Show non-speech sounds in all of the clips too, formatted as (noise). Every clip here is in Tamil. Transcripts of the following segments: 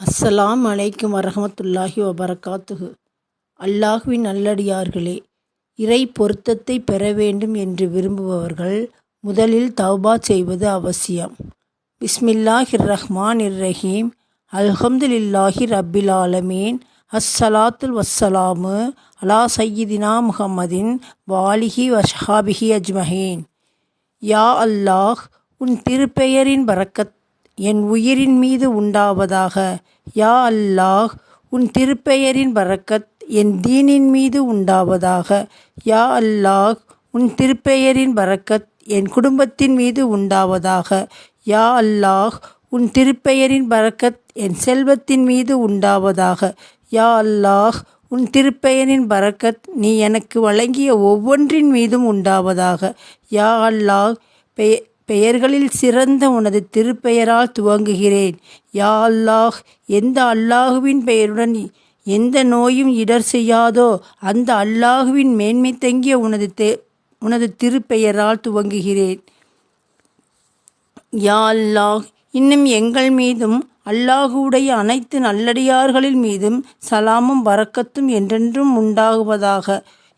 அஸ்ஸலாம் அலைக்கும் வரஹமத்துல்லாஹி வபரகாத்துகு அல்லாஹுவின் நல்லடியார்களே இறை பொருத்தத்தை பெற வேண்டும் என்று விரும்புபவர்கள் முதலில் தௌபா செய்வது அவசியம். பிஸ்மில்லாஹிர் ரஹ்மான் இர் ரஹீம் அல்ஹம்துலில்லாஹி ரப்பில் ஆலமீன் அஸ்ஸலாத்துல் வஸ்ஸலாமு அலா சையீதினா முஹம்மதின் வாலிஹி வஷஹாபிஹி அஜ்மஹீன். யா அல்லாஹ் உன் திருப்பெயரின் பரக்கத் என் உயிரின் மீது உண்டாவதாக. யா அல்லாஹ் உன் திருப்பெயரின் வரக்கத் என் தீனின் மீது உண்டாவதாக. யா அல்லாஹ் உன் திருப்பெயரின் வரக்கத் என் குடும்பத்தின் மீது உண்டாவதாக. யா அல்லாஹ் உன் திருப்பெயரின் பறக்கத் என் செல்வத்தின் மீது உண்டாவதாக. யா அல்லாஹ் உன் திருப்பெயரின் பறக்கத் நீ எனக்கு வழங்கிய ஒவ்வொன்றின் மீதும் உண்டாவதாக. யா அல்லாஹ் பெய பெயர்களில் சிறந்த உனது திருப்பெயரால் துவங்குகிறேன். யா அல்லாஹ் எந்த அல்லாஹுவின் பெயருடன் எந்த நோயும் இடர் செய்யாதோ அந்த அல்லாஹுவின் மேன்மை தங்கிய உனது தே உனது திருப்பெயரால் துவங்குகிறேன். யா அல்லாஹ் இன்னும் எங்கள் மீதும் அல்லாஹுடைய அனைத்து நல்லடியார்களின் மீதும் சலாமும் வரக்கத்தும் என்றென்றும் உண்டாகுவதாக.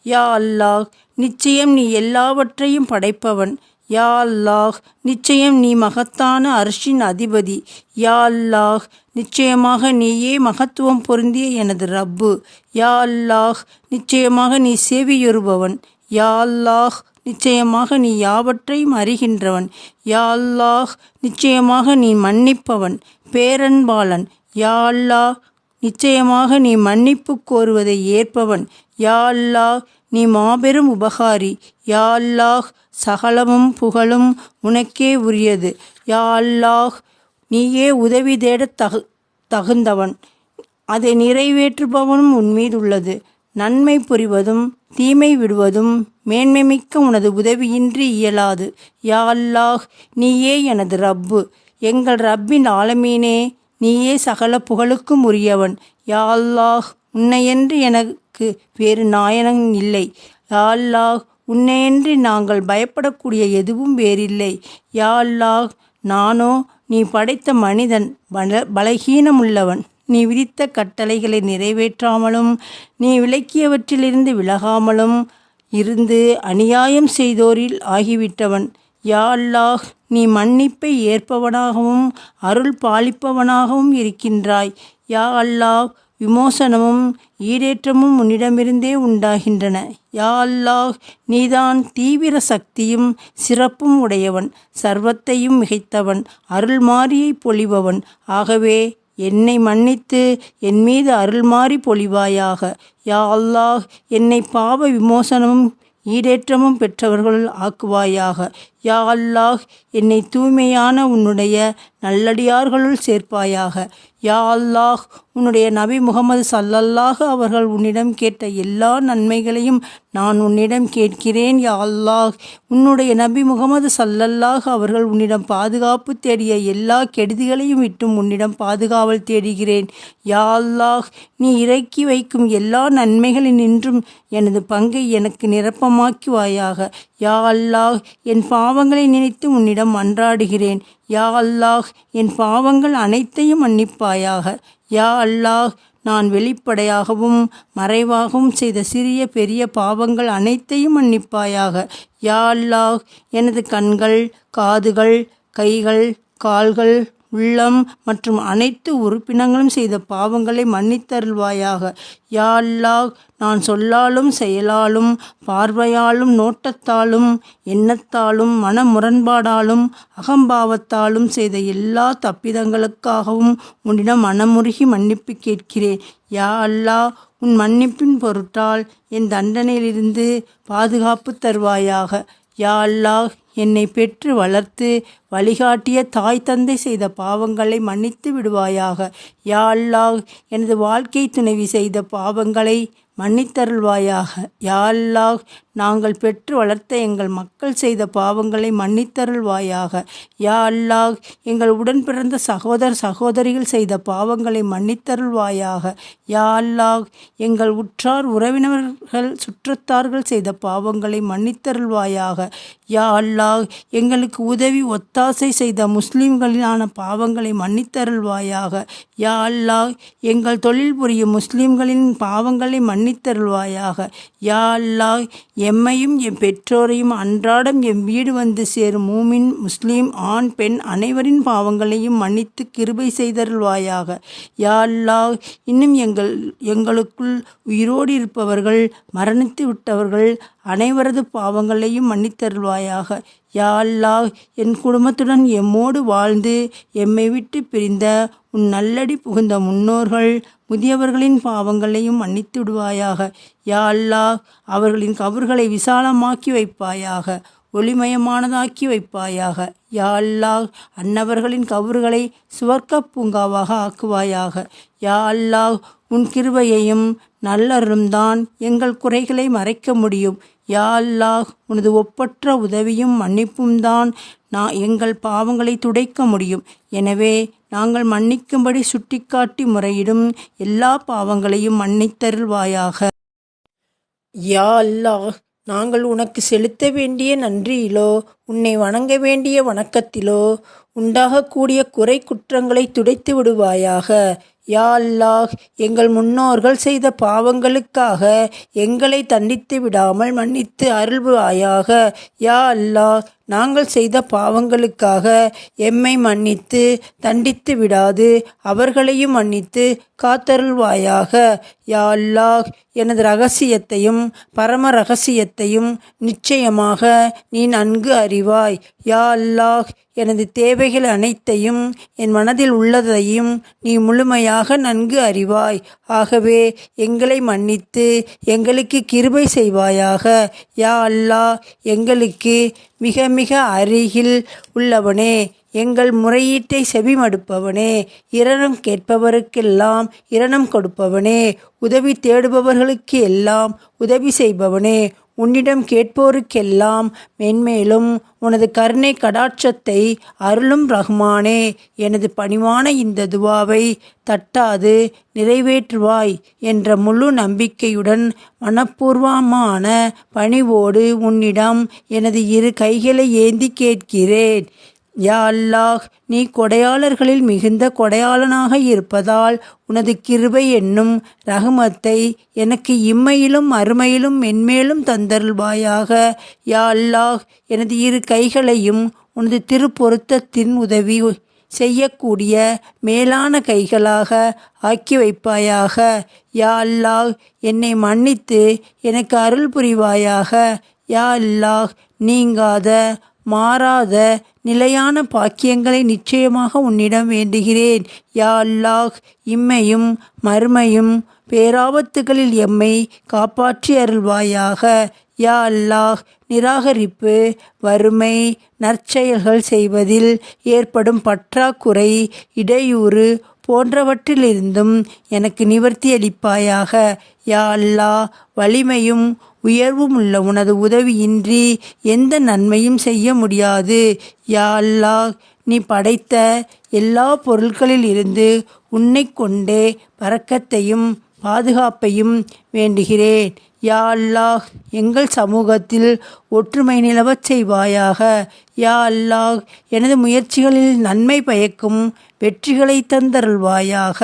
யா அல்லாஹ் நிச்சயம் நீ எல்லாவற்றையும் படைப்பவன். யா அல்லாஹ் நிச்சயம் நீ மகத்தான அரசின் அதிபதி. யா அல்லாஹ் நிச்சயமாக நீயே மகத்துவம் பொருந்திய எனது ரப்பு. யா அல்லாஹ் நிச்சயமாக நீ சேவியுறுபவன் யா அல்லாஹ் நிச்சயமாக நீ யாவற்றையும் அறிகின்றவன். யா அல்லாஹ் நிச்சயமாக நீ மன்னிப்பவன். பேரன்பாளன். யா அல்லாஹ் நிச்சயமாக நீ மன்னிப்பு கோருவதை ஏற்பவன். யா அல்லாஹ் நீ மாபெரும் உபகாரி. யா அல்லாஹ் சகலமும் புகழும் உனக்கே உரியது. யா அல்லாஹ் நீயே உதவி தேட தகு தகுந்தவன். அதை நிறைவேற்றுபவனும் உன்மீது உள்ளது நன்மை புரிவதும் தீமை விடுவதும் மேன்மைமிக்க உனது உதவியின்றி இயலாது. யா அல்லாஹ் நீயே எனது ரப்பு. எங்கள் ரப்பின் ஆலமீனே நீயே சகல புகழுக்கும் உரியவன். யா அல்லாஹ் என எனக்கு வேறு நாயனன் இல்லை. யா அல்லாஹ் உன்னையன்றி நாங்கள் பயப்படக்கூடிய எதுவும் வேறில்லை. யா அல்லாஹ் நானோ நீ படைத்த மனிதன் பல பலகீனமுள்ளவன். நீ விதித்த கட்டளைகளை நிறைவேற்றாமலும் நீ விளக்கியவற்றிலிருந்து விலகாமலும் இருந்து அநியாயம் செய்தோரில் ஆகிவிட்டவன். யா அல்லாஹ் நீ மன்னிப்பை ஏற்பவனாகவும் அருள் பாலிப்பவனாகவும் இருக்கின்றாய். யா அல்லாஹ் விமோசனமும் ஈடேற்றமும் உன்னிடமிருந்தே உண்டாகின்றன. யா அல்லாஹ் நீதான் தீவிர சக்தியும் சிறப்பும் உடையவன் சர்வத்தையும் மிகைத்தவன் அருள் மாறியை பொழிபவன். ஆகவே என்னை மன்னித்து என் மீது அருள்மாறி பொழிவாயாக. யா அல்லாஹ் என்னை பாவ விமோசனமும் ஈடேற்றமும் பெற்றவர்கள் ஆக்குவாயாக. யா அல்லாஹ் என்னை தூய்மையான உன்னுடைய நல்லடியார்களுள் சேர்ப்பாயாக. யா அல்லாஹ் உன்னுடைய நபி முகமது சல்லல்லாஹ் அவர்கள் உன்னிடம் கேட்ட எல்லா நன்மைகளையும் நான் உன்னிடம் கேட்கிறேன் யா அல்லாஹ். உன்னுடைய நபி முகமது சல்லல்லாஹ் அவர்கள் உன்னிடம் பாதுகாப்பு தேடிய எல்லா கெடுதிகளையும் விட்டும் உன்னிடம் பாதுகாவல் தேடுகிறேன். யா அல்லாஹ் நீ இறக்கி வைக்கும் எல்லா நன்மைகளினின்றும் எனது பங்கை எனக்கு நிரப்பமாக்குவாயாக. யா அல்லாஹ் என் பாவங்களை நினைத்து உன்னிடம் மன்றாடுகிறேன் யா அல்லாஹ் என் பாவங்கள் அனைத்தையும் மன்னிப்பாயாக. யா அல்லாஹ் நான் வெளிப்படையாகவும் மறைவாகவும் செய்த சிறிய பெரிய பாவங்கள் அனைத்தையும் மன்னிப்பாயாக. யா அல்லாஹ் எனது கண்கள் காதுகள் கைகள் கால்கள் உள்ளம் மற்றும் அனைத்து உறுப்பினங்களும் செய்த பாவங்களை மன்னித்தருள்வாயாக. யாழ்லா நான் சொல்லாலும் செயலாலும் பார்வையாலும் நோட்டத்தாலும் எண்ணத்தாலும் மன முரண்பாடாலும் அகம்பாவத்தாலும் செய்த எல்லா தப்பிதங்களுக்காகவும் உன்னிடம் மனமுருகி மன்னிப்பு கேட்கிறேன். யா அல்லாஹ் உன் மன்னிப்பின் பொருட்டால் என் தண்டனையிலிருந்து பாதுகாப்பு தருவாயாக. யா அல்லாஹ் என்னை பெற்று வளர்த்து வழிகாட்டிய தாய் தந்தை செய்த பாவங்களை மன்னித்து விடுவாயாக. யா அல்லாஹ் எனது வாழ்க்கை துணைவி செய்த பாவங்களை மன்னித்தருள்வாயாக. யா அல்லாஹ் நாங்கள் பெற்று வளர்த்த எங்கள் மக்கள் செய்த பாவங்களை மன்னித்தருள்வாயாக. யா அல்லாஹ் எங்கள் உடன் பிறந்த சகோதர சகோதரிகள் செய்த பாவங்களை மன்னித்தருள்வாயாக. யா அல்லாஹ் எங்கள் உற்றார் உறவினர்கள் சுற்றத்தார்கள் செய்த பாவங்களை மன்னித்தருள்வாயாக. யா அல்லாஹ் எங்களுக்கு உதவி ஒத்தாசை செய்த முஸ்லிம்களிலான பாவங்களை மன்னித்தருள்வாயாக. யா அல்லாஹ் எங்கள் தொழில் புரியும் முஸ்லிம்களின் பாவங்களை மன்னித்தருள்வாயாக. யா அல்லாஹ் எம்மையும் என் பெற்றோரையும் அன்றாடம் என் வீடு வந்து சேரும் மூமின் முஸ்லீம் ஆண் பெண் அனைவரின் பாவங்களையும் மன்னித்து கிருபை செய்தருள்வாயாக. யாழ்லா இன்னும் எங்கள் எங்களுக்குள் உயிரோடு இருப்பவர்கள் மரணித்து விட்டவர்கள் அனைவரது பாவங்களையும் மன்னித்தருள்வாயாக. யா அல்லாஹ் என் குடும்பத்துடன் எம்மோடு வாழ்ந்து எம்மை விட்டு பிரிந்த உன் நல்லடி புகுந்த முன்னோர்கள் முதியவர்களின் பாவங்களையும் மன்னித்து விடுவாயாக யா அல்லாஹ் அவர்களின் கபர்களை விசாலமாக்கி வைப்பாயாக. ஒளிமயமானதாக்கி வைப்பாயாக. யாழ்லா அல்லாஹ் அன்னவர்களின் கவுறுகளை சுவர்க்க பூங்காவாக ஆக்குவாயாக. யா அல்லாஹ் உன் கிருபையையும் நல்லரும்தான் எங்கள் குறைகளை மறைக்க முடியும். யா அல்லாஹ் உனது ஒப்பற்ற உதவியும் மன்னிப்பும் தான் நான் எங்கள் பாவங்களை துடைக்க முடியும். எனவே நாங்கள் மன்னிக்கும்படி சுட்டிக்காட்டி முறையிடும் எல்லா பாவங்களையும் மன்னித்தருள்வாயாக. யா அல்லாஹ் நாங்கள் உனக்கு செலுத்த வேண்டிய நன்றியிலோ உன்னை வணங்க வேண்டிய வணக்கத்திலோ உண்டாகக்கூடிய குறை குற்றங்களை துடைத்து விடுவாயாக. யா அல்லாஹ் எங்கள் முன்னோர்கள் செய்த பாவங்களுக்காக எங்களை தண்டித்து விடாமல் மன்னித்து அருள்வாயாக. யா அல்லாஹ் நாங்கள் செய்த பாவங்களுக்காக எம்மை மன்னித்து தண்டித்து விடாது அவர்களையும் மன்னித்து காத்தருள்வாயாக. யா அல்லாஹ் எனது ரகசியத்தையும் பரம ரகசியத்தையும் நிச்சயமாக நீ நன்கு அறிவாய். யா அல்லாஹ் எனது தேவைகள் அனைத்தையும் என் மனதில் உள்ளதையும் நீ முழுமையாக நன்கு அறிவாய். ஆகவே எங்களை மன்னித்து எங்களுக்கு கிருபை செய்வாயாக. யா அல்லாஹ் எங்களுக்கு மிக மிக அருகில் உள்ளவனே எங்கள் முறையீட்டை செவிமடுப்பவனே இரணம் கேட்பவருக்கெல்லாம் இரணம் கொடுப்பவனே உதவி தேடுபவர்களுக்கு எல்லாம் உதவி செய்பவனே உன்னிடம் கேட்போருக்கெல்லாம் மென்மேலும் உனது கருணை கடாட்சத்தை அருளும் ரஹ்மானே எனது பணிவான இந்த துவாவை தட்டாது நிறைவேற்றுவாய் என்ற முழு நம்பிக்கையுடன் மனப்பூர்வமான பணிவோடு உன்னிடம் எனது இரு கைகளை ஏந்தி கேட்கிறேன். யா அல்லாஹ் நீ கொடையாளர்களில் மிகுந்த கொடையாளனாக இருப்பதால் உனது கிருபை என்னும் ரகுமத்தை எனக்கு இம்மையிலும் அருமையிலும் மென்மேலும் தந்தருள்வாயாக. யா அல்லாஹ் எனது இரு கைகளையும் உனது திருப்பொருத்தத்தின் உதவி செய்யக்கூடிய மேலான கைகளாக ஆக்கி வைப்பாயாக. யா அல்லாஹ் என்னை மன்னித்து எனக்கு அருள் புரிவாயாக. யா அல்லாஹ் நீங்காத மாறாத நிலையான பாக்கியங்களை நிச்சயமாக உன்னிடம் வேண்டுகிறேன். யா அல்லாஹ் இம்மையும் மறுமையும் பேராபத்துகளில் எம்மை காப்பாற்றி அருள்வாயாக. யா அல்லாஹ் நிராகரிப்பு வறுமை நற்செயல்கள் செய்வதில் ஏற்படும் பற்றாக்குறை இடையூறு போன்றவற்றிலிருந்தும் எனக்கு நிவர்த்தி அளிப்பாயாக. யா அல்லாஹ் வலிமையும் உயர்வும் உள்ள உனது உதவியின்றி எந்த நன்மையும் செய்ய முடியாது. யா அல்லாஹ் நீ படைத்த எல்லா பொருட்களில் இருந்து உன்னை கொண்டே பறக்கத்தையும் பாதுகாப்பையும் வேண்டுகிறேன். யா அல்லாஹ் எங்கள் சமூகத்தில் ஒற்றுமை நிலவச் செய்வாயாக. யா அல்லாஹ் எனது முயற்சிகளில் நன்மை பயக்கும் வெற்றிகளை தந்தருள்வாயாக.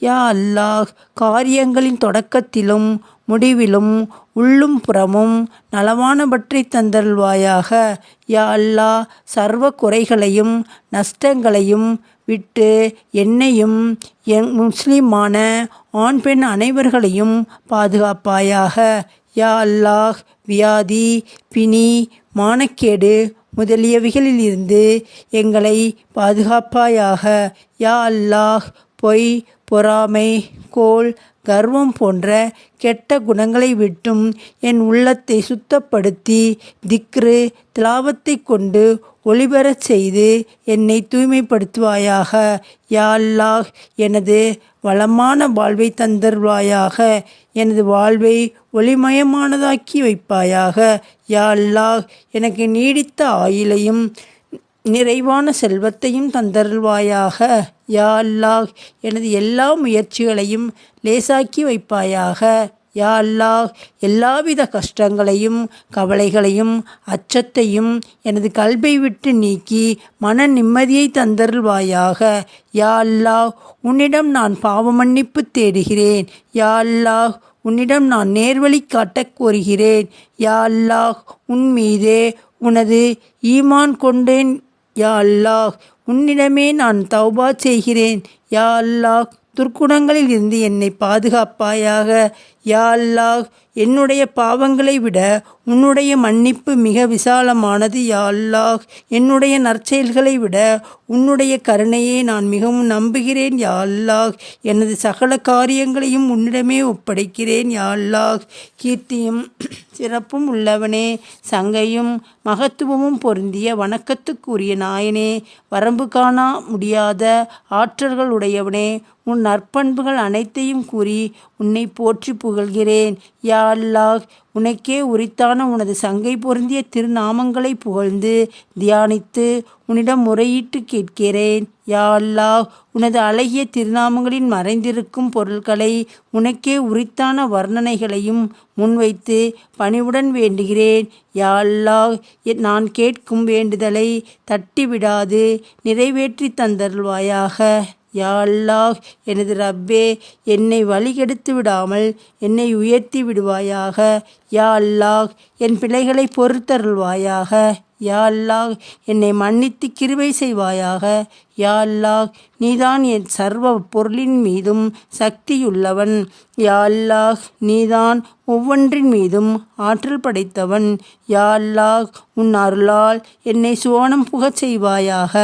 யா அல்லாஹ் காரியங்களின் தொடக்கத்திலும் முடிவிலும் உள்ளும் புறமும் நலமானவற்றை தந்தருள்வாயாக. யா அல்லாஹ் சர்வ குறைகளையும் நஷ்டங்களையும் விட்டு என்னையும் என் முஸ்லிமான ஆண் பெண் அனைவர்களையும் பாதுகாப்பாயாக. யா அல்லாஹ் வியாதி பிணி மானக்கேடு முதலியவைகளில் இருந்து எங்களை பாதுகாப்பாயாக. யா அல்லாஹ் பொய் பொறாமை கோல் கர்வம் போன்ற கெட்ட குணங்களை விட்டும் என் உள்ளத்தை சுத்தப்படுத்தி திக்ரு திலாவத்தை கொண்டு ஒளிபெறச் செய்து என்னை தூய்மைப்படுத்துவாயாக. யா எனது வளமான வாழ்வை தந்தருவாயாக எனது வாழ்வை ஒளிமயமானதாக்கி வைப்பாயாக. யா எனக்கு நீடித்த ஆயுளையும் நிறைவான செல்வத்தையும் தந்தருள்வாயாக. யா அல்லாஹ் எனது எல்லா முயற்சிகளையும் லேசாக்கி வைப்பாயாக. யா அல்லாஹ் எல்லாவித கஷ்டங்களையும் கவலைகளையும் அச்சத்தையும் எனது கல்வை விட்டு நீக்கி மன நிம்மதியை தந்தருள்வாயாக. யா அல்லாஹ் உன்னிடம் நான் பாவ மன்னிப்பு தேடுகிறேன். யா அல்லாஹ் உன்னிடம் நான் நேர்வழி காட்டக் கோருகிறேன். யா அல்லாஹ் உன் மீதே உனது ஈமான் கொண்டேன். யா அல்லாஹ் உன்னிடமே நான் தௌபா செய்கிறேன். யா அல்லாஹ் துர்க்குணங்களில் இருந்து என்னை பாதுகாப்பாயாக. யா அல்லாஹ் என்னுடைய பாவங்களை விட உன்னுடைய மன்னிப்பு மிக விசாலமானது யா அல்லாஹ். என்னுடைய நற்செயல்களை விட உன்னுடைய கருணையை நான் மிகவும் நம்புகிறேன் யா அல்லாஹ். எனது சகல காரியங்களையும் உன்னிடமே ஒப்படைக்கிறேன் யா அல்லாஹ். கீர்த்தியும் (clears throat) சிறப்பும் உள்ளவனே. சங்கையும் மகத்துவமும் பொருந்திய வணக்கத்துக்குரிய நாயனே. வரம்பு காணா முடியாத ஆற்றல்கள் உடையவனே உன் நற்பண்புகள் அனைத்தையும் கூறி உன்னை போற்றி புகழ்கிறேன். யா அல்லாஹ் உனக்கே உரித்தான உனது சங்கை பொருந்திய திருநாமங்களை புகழ்ந்து தியானித்து உன்னிடம் முறையிட்டு கேட்கிறேன். யா அல்லாஹ் உனது அழகிய திருநாமங்களின் மறைந்திருக்கும் பொருள்களை உனக்கே உரித்தான வர்ணனைகளையும் முன்வைத்து பணிவுடன் வேண்டுகிறேன். யா அல்லாஹ் நான் கேட்கும் வேண்டுதலை தட்டிவிடாது நிறைவேற்றி தந்தருள்வாயாக. யா அல்லாஹ் எனது ரப்பே என்னை வழிகெடுத்து விடாமல் என்னை உயர்த்தி விடுவாயாக. யா அல்லாஹ் என் பிள்ளைகளை பொறுத்தருள்வாயாக. யா அல்லாஹ் என்னை மன்னித்து கிருவை செய்வாயாக. யா அல்லாஹ் நீதான் என் சர்வ பொருளின் மீதும் சக்தியுள்ளவன். யா அல்லாஹ் நீதான் ஒவ்வொன்றின் மீதும் ஆற்றல் படைத்தவன். யா அல்லாஹ் உன் அருளால் என்னை சுவனம் புகச் செய்வாயாக.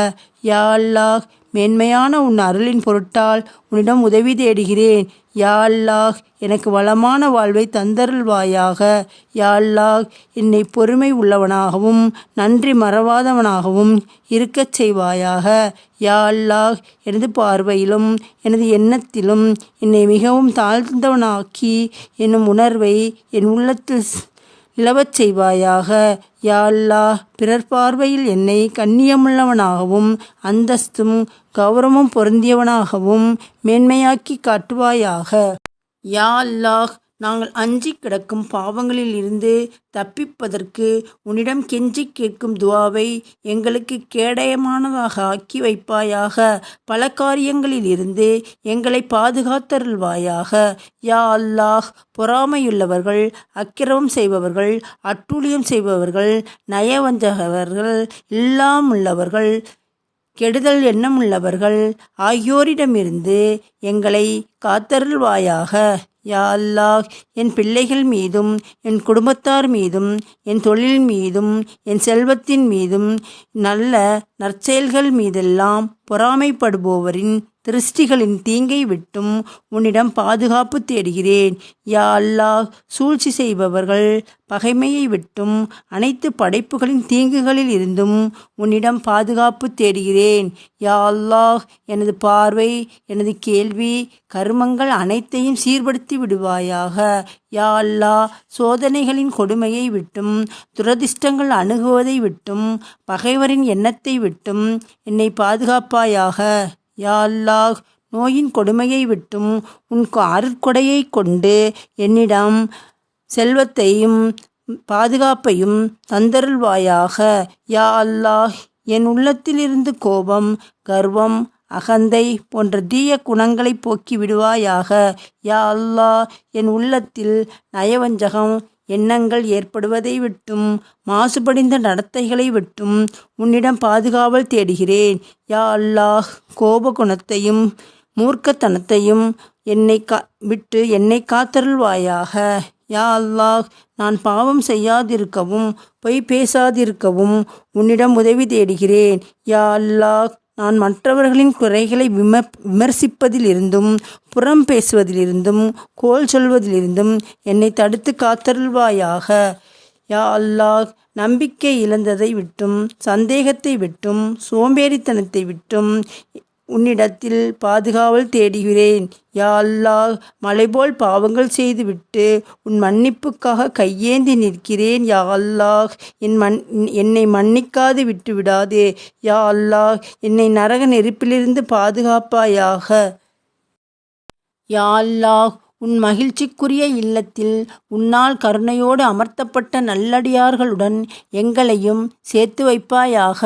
யா அல்லாஹ் மேன்மையான உன் அருளின் பொருட்டால் உன்னிடம் உதவி தேடுகிறேன். யா அல்லாஹ் எனக்கு வளமான வாழ்வை தந்தருள்வாயாக. யா அல்லாஹ் என்னை பொறுமை உள்ளவனாகவும் நன்றி மறவாதவனாகவும் இருக்கச் செய்வாயாக. யா அல்லாஹ் எனது பார்வையிலும் எனது எண்ணத்திலும் என்னை மிகவும் தாழ்ந்தவனாக்கி என்னும் உணர்வை என் உள்ளத்தில் நிலவச் செய்வாயாக. யா பிறர் பார்வையில் என்னை கண்ணியமுள்ளவனாகவும் அந்தஸ்தும் கௌரவம் பொருந்தியவனாகவும் மேன்மையாக்கி காட்டுவாயாக. யா அல்லாஹ் நாங்கள் அஞ்சி கிடக்கும் பாவங்களில் இருந்து தப்பிப்பதற்கு உன்னிடம் கெஞ்சி கேட்கும் துவாவை எங்களுக்கு கேடயமானதாக ஆக்கி வைப்பாயாக. பல காரியங்களில் இருந்து எங்களை பாதுகாத்தருள்வாயாக. யா அல்லாஹ் பொறாமையுள்ளவர்கள் அக்கிரமம் செய்பவர்கள் அட்டூழியம் செய்பவர்கள் நயவஞ்சகவர்கள் இல்லாமுள்ளவர்கள் கெடுதல் எண்ணமுள்ளவர்கள் ஆகியோரிடமிருந்து எங்களை காத்தருள்வாயாக. யா அல்லாஹ் என் பிள்ளைகள் மீதும் என் குடும்பத்தார் மீதும் என் தொழில் மீதும் என் செல்வத்தின் மீதும் நல்ல நற்செயல்கள் மீதெல்லாம் பொறாமைப்படுபவரின் திருஷ்டிகளின் தீங்கை விட்டும் உன்னிடம் பாதுகாப்பு தேடுகிறேன். யா அல்லாஹ் சூழ்ச்சி செய்பவர்கள் பகைமையை விட்டும் அனைத்து படைப்புகளின் தீங்குகளில் இருந்தும் உன்னிடம் பாதுகாப்பு தேடுகிறேன். யா அல்லாஹ் எனது பார்வை எனது கேள்வி கருமங்கள் அனைத்தையும் சீர்படுத்தி விடுவாயாக. யா அல்லாஹ் சோதனைகளின் கொடுமையை விட்டும் துரதிர்ஷ்டங்கள் அணுகுவதை விட்டும் பகைவரின் எண்ணத்தை விட்டும். என்னை பாதுகாப்பாயாக. யா அல்லாஹ் நோயின் கொடுமையை விட்டும். உன் அருட்கொடையை கொண்டு என்னிடம் செல்வத்தையும் பாதுகாப்பையும் தந்தருள்வாயாக. யா அல்லாஹ் என் உள்ளத்திலிருந்து கோபம் கர்வம் அகந்தை போன்ற தீய குணங்களை போக்கி விடுவாயாக. யா அல்லாஹ் என் உள்ளத்தில் நயவஞ்சகம் எண்ணங்கள் ஏற்படுவதை விட்டும் மாசுபடிந்த நடத்தைகளை விட்டும் உன்னிடம் பாதுகாவல் தேடுகிறேன். யா அல்லாஹ் கோப குணத்தையும் மூர்க்கத்தனத்தையும் என்னை கா விட்டு என்னை காத்தருள்வாயாக. யா அல்லாஹ் நான் பாவம் செய்யாதிருக்கவும் பொய் பேசாதிருக்கவும் உன்னிடம் உதவி தேடுகிறேன். யா அல்லாஹ் நான் மற்றவர்களின் குறைகளை விம விமர்சிப்பதிலிருந்தும் புறம் பேசுவதிலிருந்தும் கோல் சொல்வதிலிருந்தும் என்னை தடுத்து காத்தருள்வாயாக. யா அல்லாஹ் நம்பிக்கை இழந்ததை விட்டும் சந்தேகத்தை விட்டும் சோம்பேறித்தனத்தை விட்டும் உன்னிடத்தில் பாதுகாவல் தேடுகிறேன். யா அல்லாஹ் மலைபோல் பாவங்கள் செய்துவிட்டு உன் மன்னிப்புக்காக கையேந்தி நிற்கிறேன். யா அல்லாஹ் என் மன் என்னை மன்னிக்காது விட்டு விடாதே யா அல்லாஹ் என்னை நரக நெருப்பிலிருந்து பாதுகாப்பாயாக. யா அல்லாஹ் உன் மகிழ்ச்சிக்குரிய இல்லத்தில் உன்னால் கருணையோடு அமர்த்தப்பட்ட நல்லடியார்களுடன் எங்களையும் சேர்த்து வைப்பாயாக.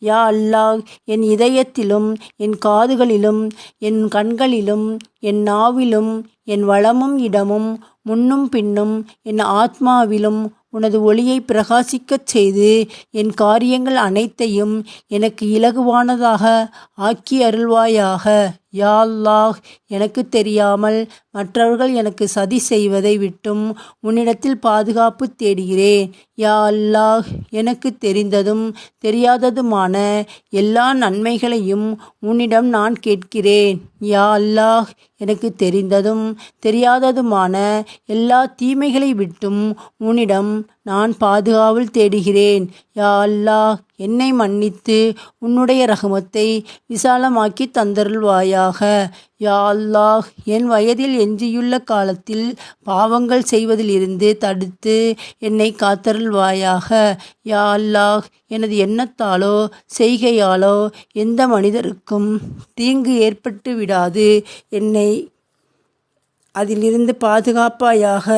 யா அல்லாஹ் என் இதயத்திலும் என் காதுகளிலும் என் கண்களிலும் என் நாவிலும் என் வளமும் இடமும் முன்னும் பின்னும் என் ஆத்மாவிலும் உனது ஒளியை பிரகாசிக்கச் செய்து என் காரியங்கள் அனைத்தையும் எனக்கு இலகுவானதாக ஆக்கி அருள்வாயாக. யா அல்லாஹ் எனக்கு தெரியாமல் மற்றவர்கள் எனக்கு சதி செய்வதை விட்டும் உன்னிடத்தில் பாதுகாப்பு தேடுகிறேன். யா அல்லாஹ் எனக்கு தெரிந்ததும் தெரியாததுமான எல்லா நன்மைகளையும் உன்னிடம் நான் கேட்கிறேன். யா அல்லாஹ் எனக்கு தெரிந்ததும் தெரியாததுமான எல்லா தீமைகளை விட்டும் உன்னிடம் நான் பாதுகாவல் தேடுகிறேன். யா அல்லாஹ் என்னை மன்னித்து உன்னுடைய ரகமத்தை விசாலமாக்கி தந்தருள்வாயாக. யா அல்லாஹ் என் வயதில் எஞ்சியுள்ள காலத்தில் பாவங்கள் செய்வதிலிருந்து தடுத்து என்னை காத்தருள்வாயாக. யா அல்லாஹ் எனது எண்ணத்தாலோ செய்கையாலோ எந்த மனிதருக்கும் தீங்கு ஏற்பட்டு விடாது என்னை அதிலிருந்து பாதுகாப்பாயாக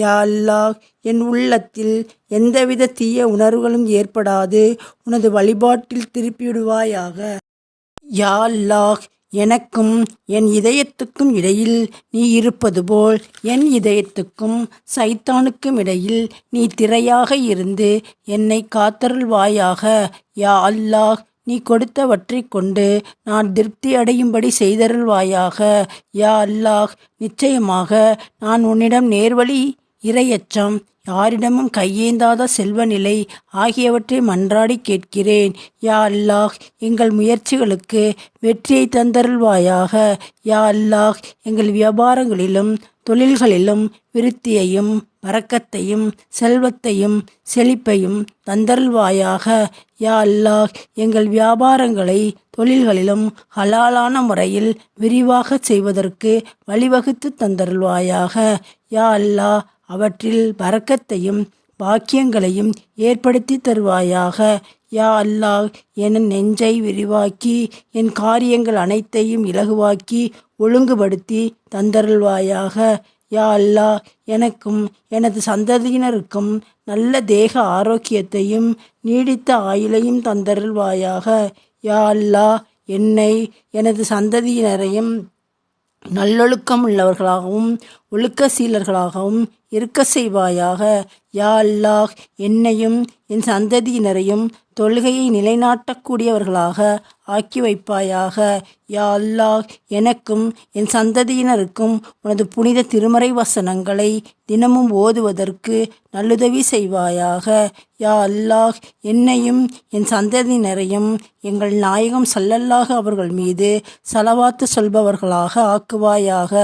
யா அல்லாஹ் என் உள்ளத்தில் எந்தவித தீய உணர்வுகளும் ஏற்படாது. உனது வழிபாட்டில் திருப்பிவிடுவாயாக. யா அல்லாஹ் எனக்கும் என் இதயத்துக்கும் இடையில் நீ இருப்பது போல் என் இதயத்துக்கும் சைத்தானுக்கும் இடையில் நீ திரையாக இருந்து என்னை காத்தருள்வாயாக. யா அல்லாஹ் நீ கொடுத்தவற்றை கொண்டு நான் திருப்தி அடையும்படி செய்தருள்வாயாக. யா அல்லாஹ் நிச்சயமாக நான் உன்னிடம் நேர்வழி இரையச்சம் யாரிடமும் கையேந்தாத செல்வநிலை ஆகியவற்றை மன்றாடி கேட்கிறேன். யா அல்லாஹ் எங்கள் முயற்சிகளுக்கு வெற்றியை தந்தருள்வாயாக. யா அல்லாஹ் எங்கள் வியாபாரங்களிலும் தொழில்களிலும் விருத்தியையும் வரக்கத்தையும் செல்வத்தையும் செழிப்பையும் தந்தருள்வாயாக. யா அல்லாஹ் எங்கள் வியாபாரங்களை தொழில்களிலும் ஹலாலான முறையில் விரிவாக செய்வதற்கு வழிவகுத்து தந்தருள்வாயாக. யா அல்லாஹ் அவற்றில் பறக்கத்தையும் பாக்கியங்களையும் ஏற்படுத்தி தருவாயாக. யா அல்லாஹ் என் நெஞ்சை விரிவாக்கி என் காரியங்கள் அனைத்தையும் இலகுவாக்கி ஒழுங்குபடுத்தி தந்தருள்வாயாக. யா அல்லாஹ் எனக்கும் எனது சந்ததியினருக்கும் நல்ல தேக ஆரோக்கியத்தையும் நீடித்த ஆயுளையும் தந்தருள்வாயாக. யா அல்லாஹ் என்னை எனது சந்ததியினரையும் நல்லொழுக்கம் உள்ளவர்களாகவும் ஒழுக்க சீலர்களாகவும் இருக்க செய்வாயாக. யா அல்லாஹ் என்னையும் என் சந்ததியினரையும் தொழுகையை நிலைநாட்டக்கூடியவர்களாக ஆக்கி வைப்பாயாக. யா அல்லாஹ் எனக்கும் என் சந்ததியினருக்கும் உனது புனித திருமறை வசனங்களை தினமும் ஓதுவதற்கு நல்லுதவி செய்வாயாக. யா அல்லாஹ் என்னையும் என் சந்ததியினரையும் எங்கள் நாயகம் சல்லல்லாக அவர்கள் மீது சலவாத்து சொல்பவர்களாக ஆக்குவாயாக.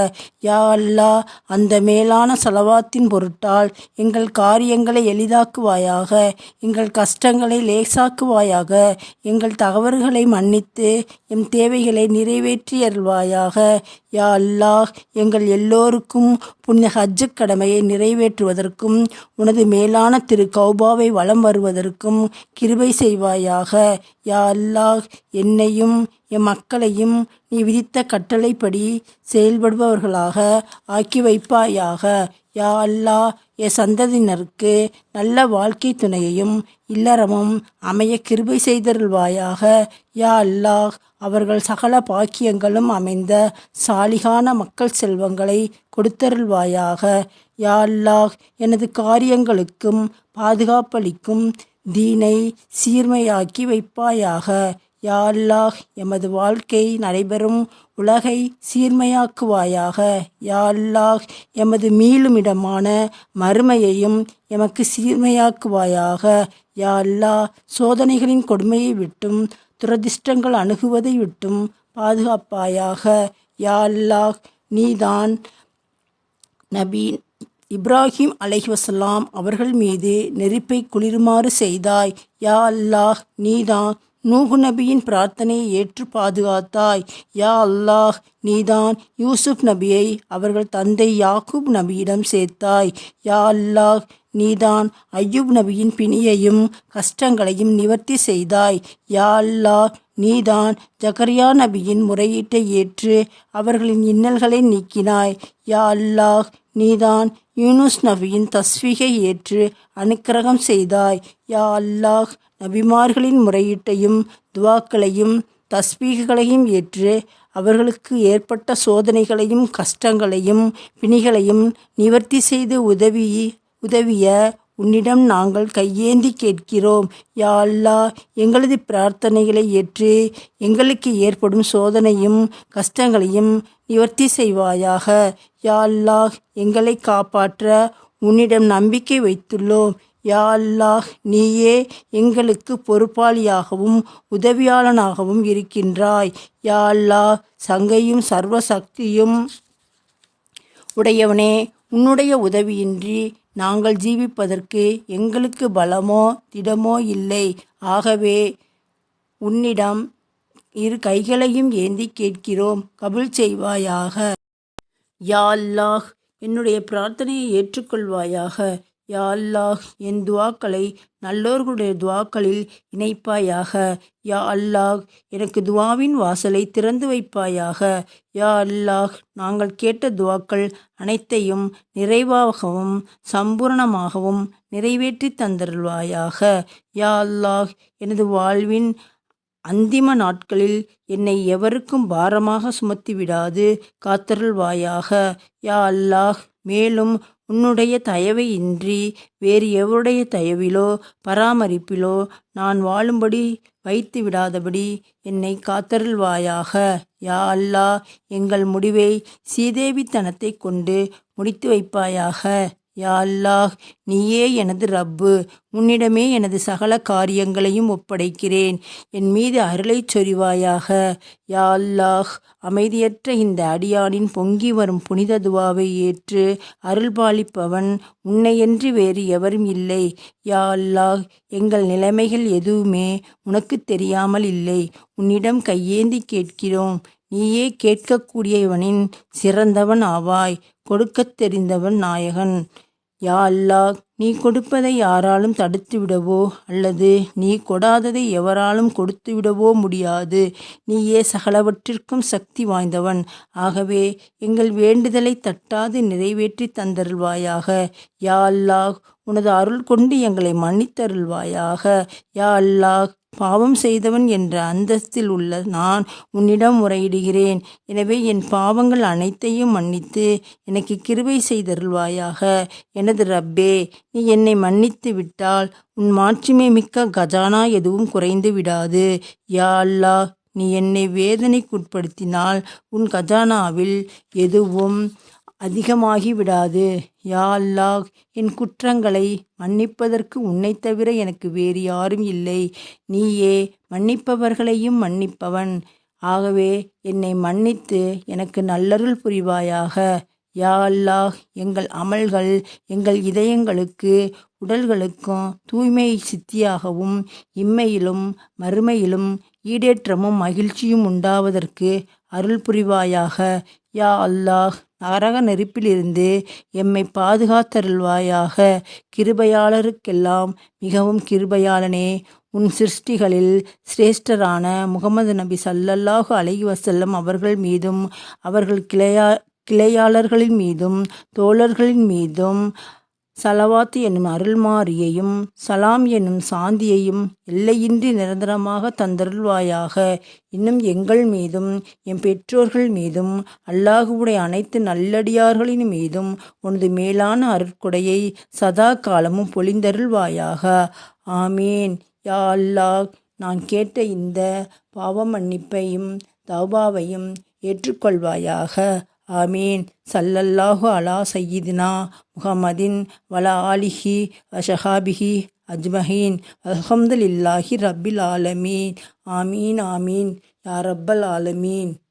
யா அல்லாஹ் அந்த மேலான செலவாத்தின் பொருட்டால் எங்கள் காரியங்களை எளிதாக்குவாயாக எங்கள் கஷ்டங்களை லேசாக்குவாயாக எங்கள் தகவல்களை மன்னித்து எம் தேவைகளை நிறைவேற்றி அருள்வாயாக. யா அல்லாஹ் எங்கள் எல்லோருக்கும் புண்ணிய ஹஜ்ஜு கடமையை நிறைவேற்றுவதற்கும் உனது மேலான திரு கௌபாவை வலம் வருவதற்கும் கிருபை செய்வாயாக. யா அல்லாஹ் என்னையும் என் மக்களையும் நீ விதித்த கட்டளைப்படி செயல்படுபவர்களாக ஆக்கி வைப்பாயாக. யா அல்லாஹ் என் சந்ததியினருக்கு நல்ல வாழ்க்கை துணையையும் இல்லறமும் அமைய கிருபை செய்தருள்வாயாக. யா அல்லாஹ் அவர்கள் சகல பாக்கியங்களும் அமைந்த சாலிகான மக்கள் செல்வங்களை கொடுத்தருள்வாயாக. யா அல்லாஹ் எனது காரியங்களுக்கும் பாதுகாப்பளிக்கும் தீனை சீர்மையாக்கி வைப்பாயாக. யா அல்லாஹ் எமது வாழ்க்கை நடைபெறும் உலகை சீர்மையாக்குவாயாக. யா அல்லாஹ் எமது மீளுமிடமான மறுமையையும் எமக்கு சீர்மையாக்குவாயாக. யா அல்லாஹ் சோதனைகளின் கொடுமையை விட்டும் துரதிர்ஷ்டங்கள் அணுகுவதை விட்டும் பாதுகாப்பாயாக. யா அல்லாஹ் நீதான் நபீன் இப்ராஹிம் அலைஹிவசலாம் அவர்கள் மீது நெருப்பை குளிருமாறு செய்தாய். யா அல்லாஹ் நீதான் நூகு நபியின் பிரார்த்தனையை ஏற்று பாதுகாத்தாய். யா அல்லாஹ் நீதான் யூசுப் நபியை அவர்கள் தந்தை யாக்கூப் நபியிடம் சேர்த்தாய். யா அல்லாஹ் நீதான் ஐயூப் நபியின் பிணியையும் கஷ்டங்களையும் நிவர்த்தி செய்தாய். யா அல்லாஹ் நீதான் ஜகரியா நபியின் முறையீட்டை ஏற்று அவர்களின் இன்னல்களை நீக்கினாய். யா அல்லாஹ் நீதான் யூனுஸ் நபியின் தஸ்வீகை ஏற்று அனுக்கிரகம் செய்தாய். யா அல்லாஹ் நபிமார்களின் முறையீட்டையும் துவாக்களையும் தஸ்பீகளையும் ஏற்று அவர்களுக்கு ஏற்பட்ட சோதனைகளையும் கஷ்டங்களையும் பிணிகளையும் நிவர்த்தி செய்து உதவி உதவிய உன்னிடம் நாங்கள் கையேந்தி கேட்கிறோம். யா அல்லாஹ் எங்களது பிரார்த்தனைகளை ஏற்று எங்களுக்கு ஏற்படும் சோதனையும் கஷ்டங்களையும் நிவர்த்தி செய்வாயாக. யா அல்லாஹ் எங்களை காப்பாற்ற உன்னிடம் நம்பிக்கை வைத்துள்ளோம். யா அல்லாஹ் நீயே எங்களுக்கு பொறுப்பாளியாகவும் உதவியாளனாகவும் இருக்கின்றாய். யா அல்லாஹ் சங்கையும் சர்வ சக்தியும் உடையவனே உன்னுடைய உதவியின்றி நாங்கள் ஜீவிப்பதற்கு எங்களுக்கு பலமோ திடமோ இல்லை. ஆகவே உன்னிடம் இரு கைகளையும் ஏந்தி கேட்கிறோம். கபுல் செய்வாயாக. யா அல்லாஹ் என்னுடைய பிரார்த்தனையை ஏற்றுக்கொள்வாயாக. யா அல்லாஹ் என் துவாக்களை நல்லோர்களுடைய துவாக்களில் இணைப்பாயாக. யா அல்லாஹ் எனக்கு துவாவின் வாசலை திறந்து வைப்பாயாக. யா அல்லாஹ் நாங்கள் கேட்ட துவாக்கள் அனைத்தையும் நிறைவாகவும் சம்பூர்ணமாகவும் நிறைவேற்றி தந்தருள்வாயாக. யா அல்லாஹ் எனது வாழ்வின் அந்திம நாட்களில் என்னை எவருக்கும் பாரமாக சுமத்தி விடாது காத்தருள்வாயாக. யா அல்லாஹ் மேலும் உன்னுடைய தயவை இன்றி வேறு எவருடைய தயவிலோ பராமரிப்பிலோ நான் வாழும்படி வைத்து விடாதபடி என்னை காத்தருள்வாயாக. யா அல்லா எங்கள் முடிவை சீதேவித்தனத்தை கொண்டு முடித்து வைப்பாயாக. யா அல்லாஹ் நீயே எனது ரப்பு. உன்னிடமே எனது சகல காரியங்களையும் ஒப்படைக்கிறேன். என் மீது அருளை சொரிவாயாக. யா அல்லாஹ் அமைதியற்ற இந்த அடியானின் பொங்கி வரும் புனித துவாவை ஏற்று அருள்பாலிப்பவன் உன்னையன்றி வேறு எவரும் இல்லை. யா அல்லாஹ் எங்கள் நிலைமைகள் எதுவுமே உனக்கு தெரியாமல் இல்லை. உன்னிடம் கையேந்தி கேட்கிறோம். நீயே கேட்கக்கூடியவனின் சிறந்தவன் ஆவாய். கொடுக்கத் தெரிந்தவன் நாயகன். யா அல்லாஹ் நீ கொடுப்பதை யாராலும் தடுத்து விடவோ அல்லது நீ கொடாததை எவராலும் கொடுத்து விடவோ முடியாது. நீயே சகலவற்றிற்கும் சக்தி வாய்ந்தவன். ஆகவே எங்கள் வேண்டுதலை தட்டாது நிறைவேற்றி தந்தருள்வாயாக. யா அல்லாஹ் உனது அருள் கொண்டு எங்களை மன்னித்தருள்வாயாக. யா அல்லாஹ் பாவம் செய்தவன் என்ற அந்தஸ்தில் உள்ள நான் உன்னிடம் முறையிடுகிறேன். எனவே என் பாவங்கள் அனைத்தையும் மன்னித்து எனக்கு கிருபை செய்தருள்வாயாக. எனது ரப்பே நீ என்னை மன்னித்து விட்டால் உன் மாட்சிமை மிக்க கஜானா எதுவும் குறைந்து விடாது. யா அல்லா நீ என்னை வேதனைக்குட்படுத்தினால் உன் கஜானாவில் எதுவும் அதிகமாகி விடாது. யா அல்லாஹ் என் குற்றங்களை மன்னிப்பதற்கு உன்னைத் தவிர எனக்கு வேறு யாரும் இல்லை. நீயே மன்னிப்பவர்களையும் மன்னிப்பவன். ஆகவே என்னை மன்னித்து எனக்கு நல்லருள் புரிவாயாக. யா அல்லாஹ் எங்கள் அமல்கள் எங்கள் இதயங்களுக்கு உடல்களுக்கும் தூய்மை சித்தியாகவும் இம்மையிலும் மறுமையிலும் ஈடேற்றமும் மகிழ்ச்சியும் உண்டாவதற்கு அருள் புரிவாயாக. யா அல்லாஹ் நரக நெருப்பிலிருந்து எம்மை பாதுகாத்தருள்வாயாக. கிருபையாளருக்கெல்லாம் மிகவும் கிருபையாளனே. உன் சிருஷ்டிகளில் சிரேஷ்டரான முகமது நபி சல்லல்லாஹு அலைஹி வசல்லம் அவர்கள் மீதும் அவர்கள் கிளையா கிளையாளர்களின் மீதும் தோழர்களின் மீதும் சலவாத்து என்னும் அருள்மாரியையும் சலாம் என்னும் சாந்தியையும் எல்லையின்றி நிரந்தரமாக தந்தருள்வாயாக. இன்னும் எங்கள் மீதும் என் பெற்றோர்கள் மீதும் அல்லாஹுவுடைய அனைத்து நல்லடியார்களின் மீதும் உனது மேலான அருட்கொடையை சதா காலமும் பொழிந்தருள்வாயாக. ஆமீன். யா அல்லாஹ் நான் கேட்ட இந்த பாவ மன்னிப்பையும் தௌபாவையும் ஏற்றுக்கொள்வாயாக. ஆமீன். சல்லல்லாஹு அலா சையீதினா முகமதின் வல ஆலிஹி வஷஹாபிஹி அஜ்மஹீன். அல்ஹம்துலில்லாஹி ரப்பில் ஆலமீன். ஆமீன் ஆமீன். யா ரப்பல் ஆலமீன்.